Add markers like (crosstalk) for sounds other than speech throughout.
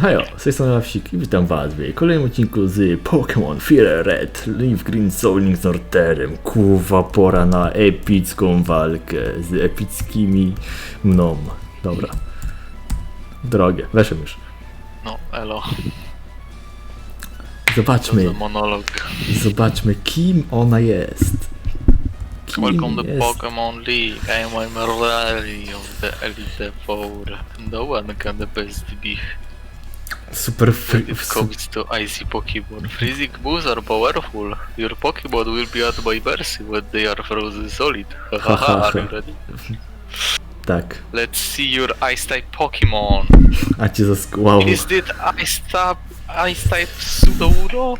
Hajo, z tej strony i witam was w kolejnym odcinku z Pokémon Fire Red Leaf Green Soul Link z Norterem. Kurwa, pora na epicką walkę z epickimi mną. Dobra. Drogie, weszłem już. No, elo, Zobaczmy, monolog. zobaczmy kim ona jest. Kim Welcome to jest? Pokemon League. I am Emerald of the Elite Four. No one can best be. Super comes to icy Pokemon, freezing moves are powerful. Your Pokemon will be at my mercy when they are frozen solid. Hahaha, are you ready? Tak, Let's see your ice type Pokemon. a cię zask... Wow. Is it ice type, ice type Sudowoodo?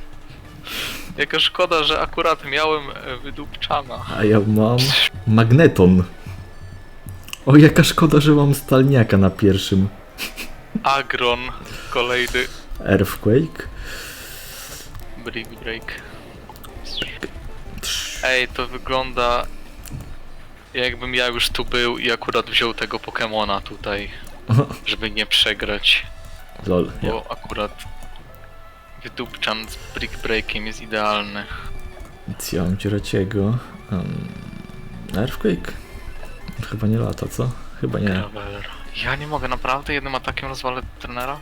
Jaka szkoda, że akurat miałem e, wydupczana. A ja mam magneton. O, jaka szkoda, że mam stalniaka na pierwszym. Agron, kolejny Earthquake. Brick Break. Ej, to wygląda jakbym ja już tu był i akurat wziął tego Pokemona tutaj, (laughs) żeby nie przegrać, Lol. Bo akurat wydupczan z Brick Breakiem jest idealny. Ja mam Cieraciego. Um, Earthquake? Chyba nie lata, co? Chyba nie. Graveler. Ja nie mogę, naprawdę jednym atakiem rozwalę trenera?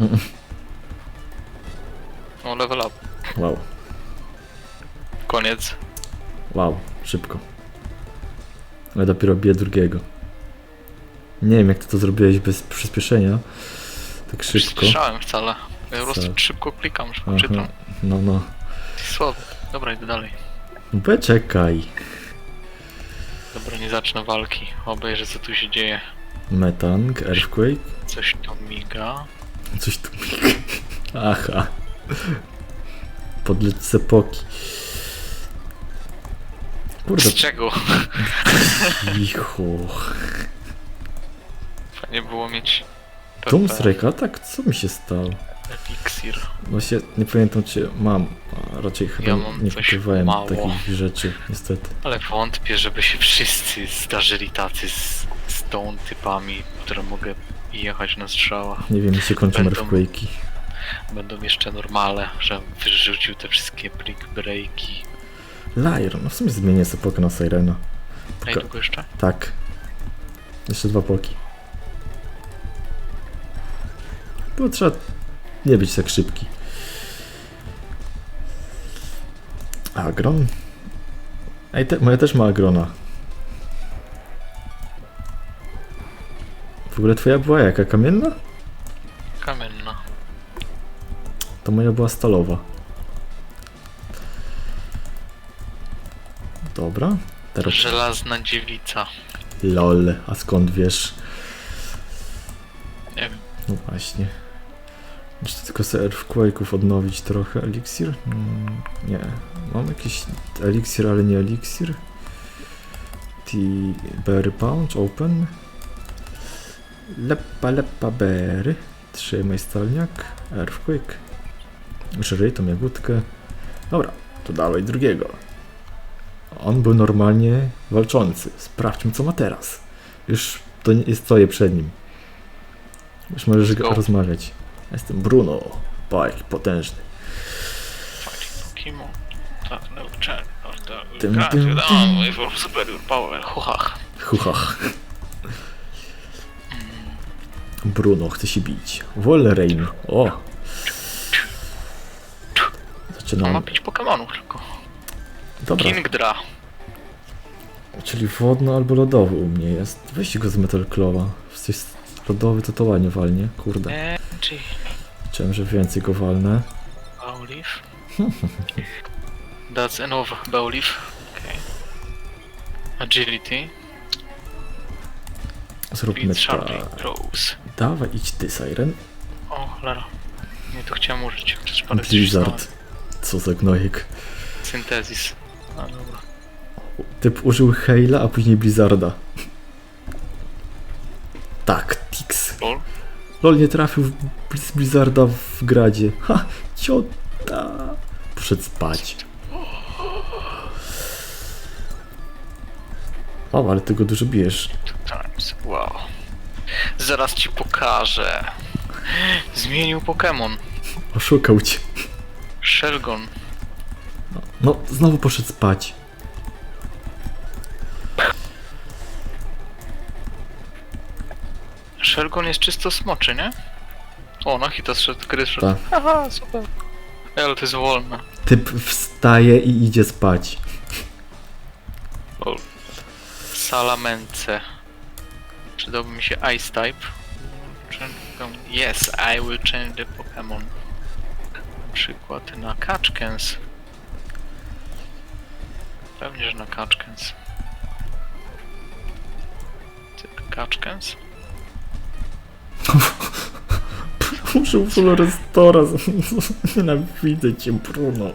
(laughs) No level up. Wow. Koniec. Wow. Szybko. Ale dopiero biję drugiego. Nie wiem jak ty to zrobiłeś bez przyspieszenia. Tak Nie szybko. słyszałem wcale. Ja po prostu Co? szybko klikam, szybko Aha. czytam. No, no. Słabe. Dobra, idę dalej. Beczekaj. Dobra, nie zacznę walki. Obejrzę co tu się dzieje. Metang, Earthquake. Coś tam miga. Coś tu. Aha. Podleć sepoki. Kurde, Z czego? cicho. Fajnie było mieć Doomstrike, a tak co mi się stało? Elixir. Właśnie nie pamiętam czy mam, a raczej chyba Ja nie mało. takich rzeczy, niestety. Ale wątpię, żeby się wszyscy zdarzyli tacy z, z tą typami, które mogę jechać na strzała. Nie wiem, mi się kończą Będą- earthquake'i. Będą jeszcze normalne, że wyrzucił te wszystkie brick breaki. Lyre, no w sumie zmienię sobie pokę na Sirena. Ej, Poka- długo jeszcze? tak. Jeszcze dwa poki. Bo trzeba nie być tak szybki. Agron? Ej, te, moja też ma agrona. W ogóle twoja była jaka? Kamienna? Kamienna. To moja była stalowa. Dobra. Teraz Żelazna dziewica. lol. A skąd wiesz? Nie wiem. No właśnie. Muszę tylko sobie Earthquake'ów odnowić trochę. Eliksir? Mm, nie. Mam jakiś eliksir, ale nie eliksir. T Berry Punch, Open. Lepa, lepa, berry. Trzymaj stalniak. Earthquake. Żryj tą jagódkę. Dobra, to dawaj drugiego. On był normalnie walczący. Sprawdźmy co ma teraz. Już to nie jest stoję przed nim. Już możesz go. rozmawiać. Jestem Bruno. Bajk potężny. Fighting Pokemon. Tak, no check. Tym, Tym, tym, superior power. Huchach. Huchach. Bruno chce się bić. Wolrain. O! On ma Zaczynam. pić Pokemonów tylko. Dobra, Kingdra. czyli wodno albo lodowy u mnie jest. Weź go z Metal Claw'a. Jesteś lodowy to to ładnie walnie. Kurde. Czy Chciałem, że więcej go walnę. Bowleaf? (laughs) That's enough Bowleaf. Okay. Agility. Zróbmy tak. Throws. Dawaj, idź ty, Siren. O, cholera. Nie to chciałem użyć. Przez Blizzard. Co za gnojek. Syntezis. A dobra. Typ użył Hale'a, a później Blizzarda. Tak, Tix. Lol. Lol nie trafił z Blizzarda w gradzie. Ha, ciota. Poszedł spać. O, ale ty go dużo bijesz. Two times. Wow. Zaraz ci pokażę. Zmienił Pokémon. Oszukał cię. Shelgon. No, no znowu poszedł spać. Shelgon jest czysto smoczy, nie? O, na hita zszedł, gry szedł. Tak. Haha, super. Ej, Ale to jest wolne. Typ wstaje i idzie spać. Salamence. Przydałby mi się Ice Type. Yes, I will change the Pokemon. Na przykład na Kaczkens. Pewnie, że na Kaczkens. Typ Kaczkens? Użył (laughs) full restora. (laughs) Nienawidzę cię, Bruno.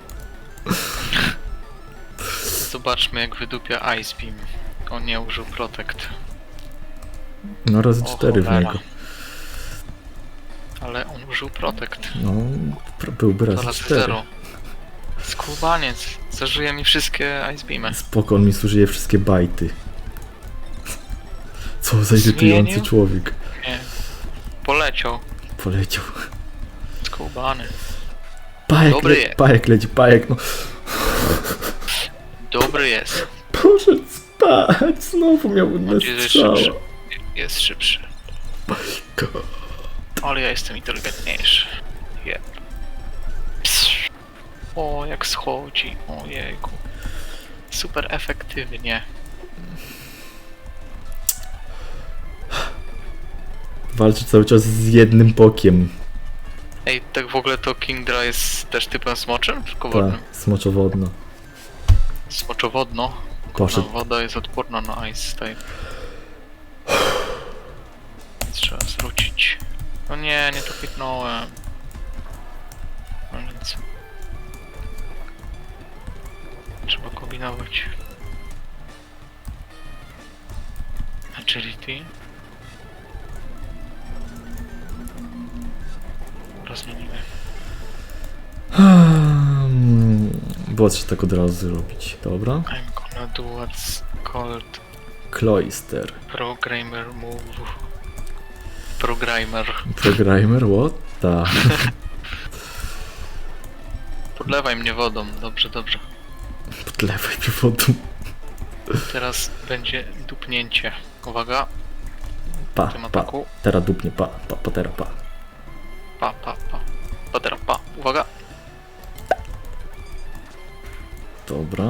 Zobaczmy jak wydupia Ice Beam. On nie użył Protect. No razy O, cztery w niego. Ale on użył Protect. No, byłby razy razy cztery. zero. Skubaniec. Zażyje mi wszystkie Ice Beamy. Spoko, on mi zużyje wszystkie bajty. Co za irytujący człowiek. Nie. Poleciał. Poleciał. Skubany. Pajek, Dobry le- jest. pajek leci, pajek, no. Dobry jest. Poszedł spać, znowu miał Mam inne nadzieję, że jest strzała. szybszy. Jest szybszy. Ale ja jestem inteligentniejszy. Psz. O, jak schodzi. Ojejku. Super efektywnie. Walczy cały czas z jednym pokiem. Ej, tak w ogóle to Kingdra jest też typem smoczym? Tylko Ta, wodnym? smoczowodno. Smoczowodno. Poszedł. Woda jest odporna na ice type. Trzeba zwrócić. No nie, nie to piknąłem. No nic. Trzeba kombinować. Agility. Rozmienimy. Hmm, Było coś tak od razu zrobić. Dobra. I'm gonna do what's called Cloister. Programmer move. Programmer. Programmer, what? Ta. (laughs) Podlewaj mnie wodą. Dobrze, dobrze. Podlewaj mi wodą. Teraz będzie dupnięcie. Uwaga, Pa, tym pa. ataku. Teraz dupnie, pa, pa, patera, pa. Pa, pa, pa. Patera, pa. Uwaga. Dobra.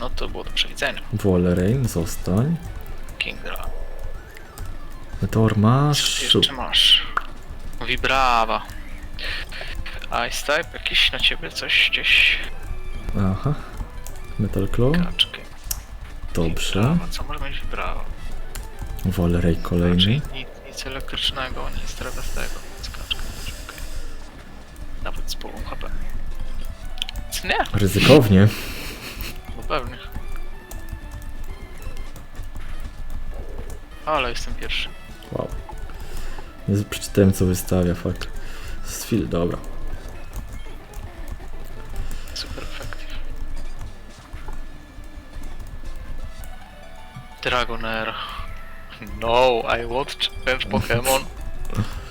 No to było do przewidzenia. Wolerain, zostań. Kingdra. Meteor Co masz. jeszcze masz? Vibrawa. Ice type, jakiś na ciebie coś gdzieś. Aha. Metal Claw. Kaczkę. Dobrze. Co może mieć Vibrawa? Wolerain kolejny. Raczej nic, nic elektrycznego, nic drewestego. Nic kaczka. Okay. Nawet z połową HP. Nic nie, Ryzykownie. bo pewnie. Ale jestem pierwszy. Wow. Nie przeczytałem co wystawia, fuck. Z chwil, dobra. Super effective. Dragonair. No, I want challenge Pokémon. (laughs)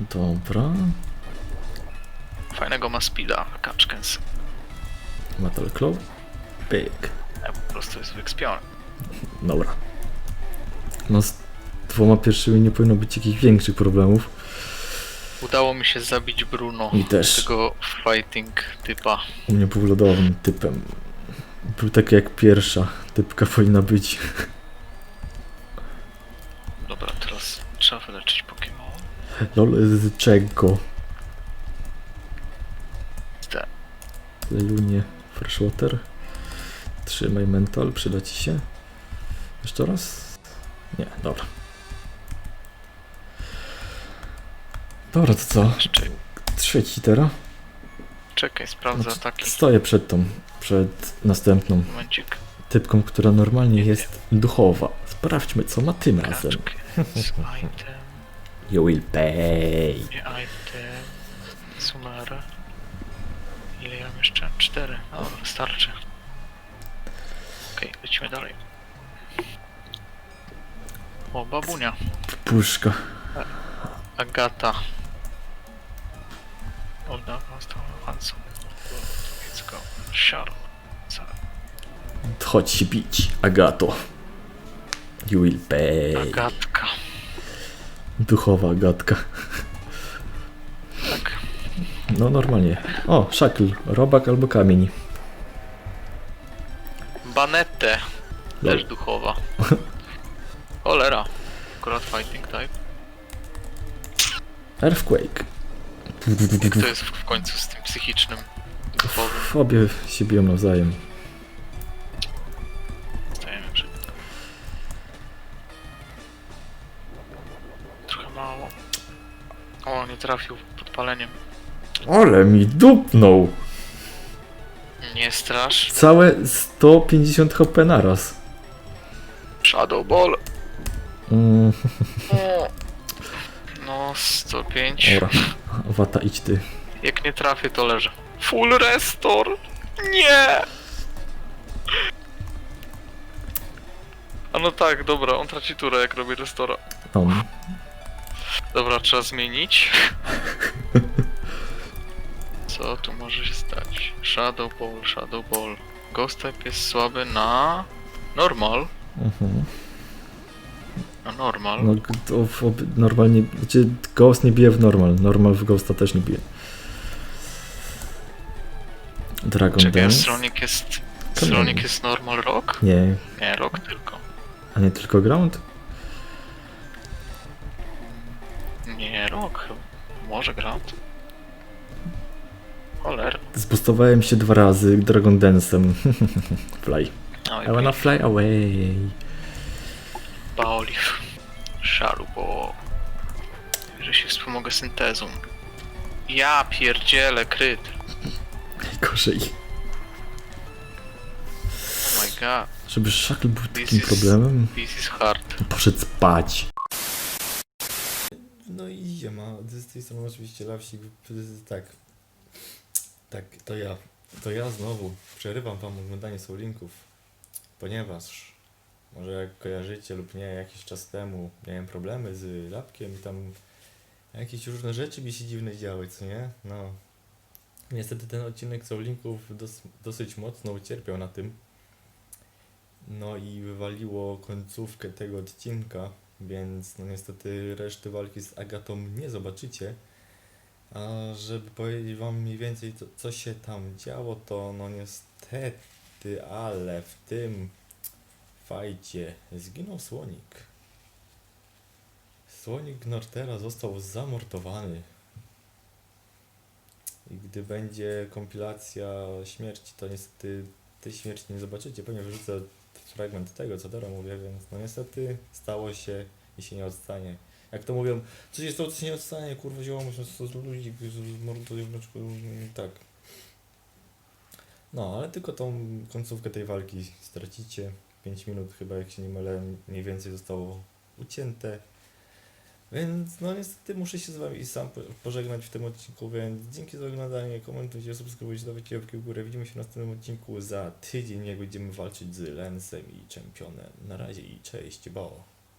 Dobra. Fajnego ma speeda, Kaczkens. Metal Claw. Pyk. Ja po prostu jest wyekspiony. Dobra. No z dwoma pierwszymi nie powinno być jakichś większych problemów. Udało mi się zabić Bruno. Mi też. Tego fighting typa. U mnie był lodowym typem. Był taki jak pierwsza typka powinna być. Dobra, teraz trzeba wyleczyć Pokémon. Lol z czego? Te. Lelunie Freshwater. Trzymaj mental, przyda ci się. Jeszcze raz? Nie, dobra. Dobra, to co? Trzeci teraz? czekaj, sprawdzę Znaczy, ataki. Stoję przed tą, przed następną Momencik. typką, która normalnie jest duchowa. Sprawdźmy, co ma tym razem. Item, (laughs) You will pay. nie item, sumera. Ile ja mam jeszcze? Cztery. Dobra, wystarczy. Okej, lecimy dalej. O, babunia. Puszka. Agata. Oda została Hanson. Let's go. Charlotte. Chodź się bić, Agato. You will pay. Agatka. Duchowa Agatka. Tak. No normalnie. O, szakl. Robak albo kamień. Banette. Też duchowa. (laughs) Cholera. Akurat fighting type. Earthquake. Jak to jest w w końcu z tym psychicznym? Duchowym. Obie się biją nawzajem. Stajemy przed... Trochę mało. O, nie trafił podpaleniem. Ale mi dupnął! Nie strasz. Całe 150 HP naraz. Shadow Ball. Mm, O. No, 105. dobra. Wata, idź ty. Jak nie trafię, to leżę. Full restore! Nie! A no tak, dobra, on traci turę jak robi restora. Tam. Dobra, trzeba zmienić. (laughs) Co tu może się stać? Shadow Ball, Shadow Ball. Ghost type jest słaby na... Normal. Mhm. Normal. No, to w normalnie, znaczy Ghost nie bije w normal, normal w Ghosta też nie bije. Dragon Czekaj, Dance? Stronik jest... Stronik jest normal rock? Nie, Nie, rock tylko. a nie tylko Ground? Nie, rock. Może ground? Cholera. Zbustowałem się dwa razy Dragon Dance'em. (laughs) fly. Oj, I wanna fly away. Baoliv. Szaru, bo... Że się wspomogę syntezą. Ja pierdzielę, kryt. Gorzej. Oh my god. Żeby Shackle był This takim is- problemem. This is hard. Poszedł spać. No i ziema. Z tej strony oczywiście Lawsik. Tak. Tak, to ja. To ja znowu przerywam wam oglądanie Soul Linków, ponieważ może jak kojarzycie lub nie, jakiś czas temu miałem problemy z lapkiem i tam jakieś różne rzeczy mi się dziwne działy, co nie? No. Niestety ten odcinek Soul Linków dos, dosyć mocno ucierpiał na tym. No i wywaliło końcówkę tego odcinka, więc no niestety reszty walki z Agatą nie zobaczycie. A żeby powiedzieć wam mniej więcej co, co się tam działo, to no niestety, ale w tym fajcie zginął słonik. Słonik Nortera został zamordowany. I gdy będzie kompilacja śmierci, to niestety tej śmierci nie zobaczycie. Pewnie wyrzucę fragment tego, co teraz mówię, więc no niestety stało się i się nie odstanie. Jak to mówią, coś jest to, co się nie odstanie, kurwa zioło, muszę z ludzi wnuczku, tak. No, ale tylko tą końcówkę tej walki stracicie. 5 minut chyba, jak się nie mylę, mniej więcej zostało ucięte. Więc no niestety muszę się z wami sam po- pożegnać w tym odcinku, więc dzięki za oglądanie, komentujcie, subskrybujcie, dawajcie łapki w górę. Widzimy się w następnym odcinku za tydzień, jak będziemy walczyć z Lensem i Czempionem. Na razie i cześć, bo.